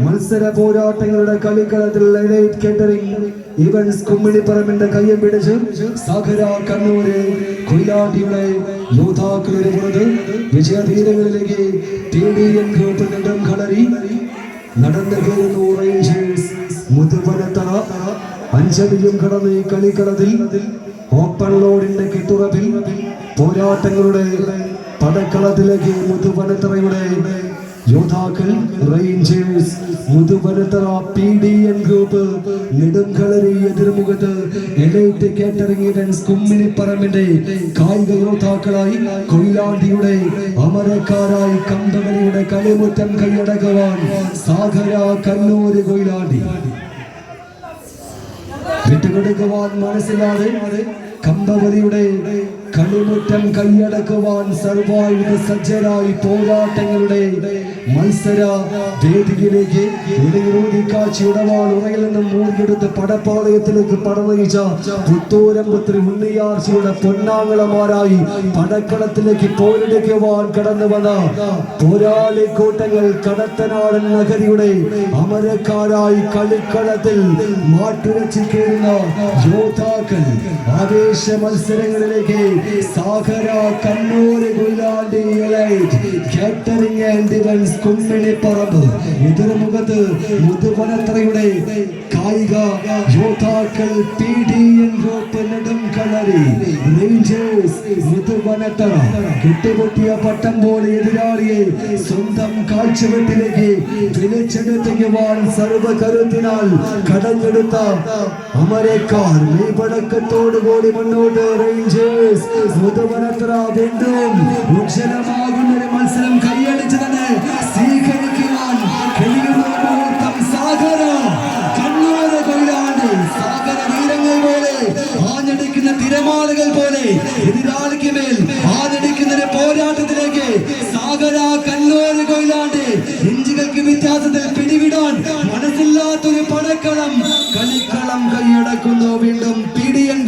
മത്സര പോരാട്ടങ്ങളുടെ കളിക്കളത്തിൽ എലൈറ്റ് കേറ്ററിംഗ് ഇവൻസ് കുമ്മിണിപ്പറമ്പിന്റെ കയ്യം പിടിച്ച് സഹര കണ്ണൂര് കൊയിലാട്ടിയുടെ യോദ്ധാക്കളുടെ പുറത്ത് വിജയതീരങ്ങളിലേക്ക് ടി ഡി എൻ ഗ്രൂപ്പ് നിന്നും കളരി നടന്നു കയറുന്നു റേഞ്ചേഴ്സ് മുതുവനത്തറ അഞ്ചടിയും കടന്ന് കളിക്കളത്തിൽ ഓപ്പൺ ലോഡിന്റെ കെട്ടുറപ്പിൽ പോരാട്ടങ്ങളുടെ പടക്കളത്തിലേക്ക് മുതുവനത്തറയുടെ യോദ്ധാക്കൾ rangers Muthuvanathara P D N group നെടുങ്കളരി എതിർമുഖത്ത് എലൈറ്റ് കാറ്ററിംഗ് ഇവന്റ്സ് കുമ്മിനിപ്പറമ്പിന്റെ കായിക യോദ്ധാക്കളായി കൊയിലാണ്ടിയുടെ അമരക്കാരായി കമ്പകളിയുടെ കളിമുറ്റം കൈയടക്കുവാൻ സാഗര കണ്ണൂര് കൊയിലാണ്ടി. വിട്ടുകൊടുക്കുവാൻ മനസ്സിലാതെ കമ്പവലിയുടെ കളിമുറ്റം കൈയടക്കുവാൻ സർവായുധ സജ്ജരായി പോരാട്ടങ്ങളുടെ മത്സര വേദിയിലേക്ക് ഇടയൂരി കാച്ചിയുടവാൾ ഉറയിൽ നിന്നും മൂടിയെടുത്ത് പടപ്പാളയത്തിലേക്ക് പടനയിച്ച പുത്തൂരമ്പുത്രി ഉണ്ണിയാർച്ചയുടെ പൊന്നാങ്ങളമാരായി പടക്കളത്തിലേക്ക് പോരടിക്കുവാൻ കടന്നു വന്ന പോരാളി കൂട്ടങ്ങൾ കടത്തനാടൻ നഗരിയുടെ അമരക്കാരായി കളിക്കളത്തിൽ മാറ്റുരച്ചു കയറുന്ന യോദ്ധാക്കൾ ആവേശ മത്സരങ്ങളിലേക്ക് Sagara Kannur Koyilandy elite catering and events Kumminiparamba എതിർമുഖത്ത് മുതുവനത്രയുടെ കായിക യോദ്ധാക്കൾ P D N group Nedum rangers Muthuvanathara. കെട്ടുപൊട്ടിയ പട്ടം പോലെ എതിരാളിയെ സ്വന്തം കാഴ്ചവെട്ടിലേക്ക് വിളിച്ചെടുത്തിക്കുവാൻ സർവകരുത്തിനാൽ കടഞ്ഞെടുത്ത അമരക്കാർ മെയ്പടക്കത്തോടുകൂടി മുന്നോട്ട് റേഞ്ചേഴ്സ് മുതുവനത്തറ വീണ്ടും ഉജ്ജലമാകുന്ന മത്സരം കൈയടിച്ചു തന്നെ സ്വീകരിക്കുവാൻ സാഗര കണ്ണൂര് കൊയിലാണ്ടി സാഗര തീരങ്ങൾ പോലെ ആഞ്ഞടിക്കുന്ന തിരമാലകൾ പോലെ എതിരാളിക്ക് മേൽ ആഞ്ഞടിക്കുന്ന ഒരു പോരാട്ടത്തിലേക്ക് സാഗര കണ്ണൂര് കൊയിലാണ്ടി ഇഞ്ചുകൾക്ക് വ്യത്യാസത്തിൽ പിടിവിടാൻ മനസ്സില്ലാത്തൊരു പടക്കളം കളിക്കളം കൈയടക്കുന്നു. വീണ്ടും പി ഡി എൻ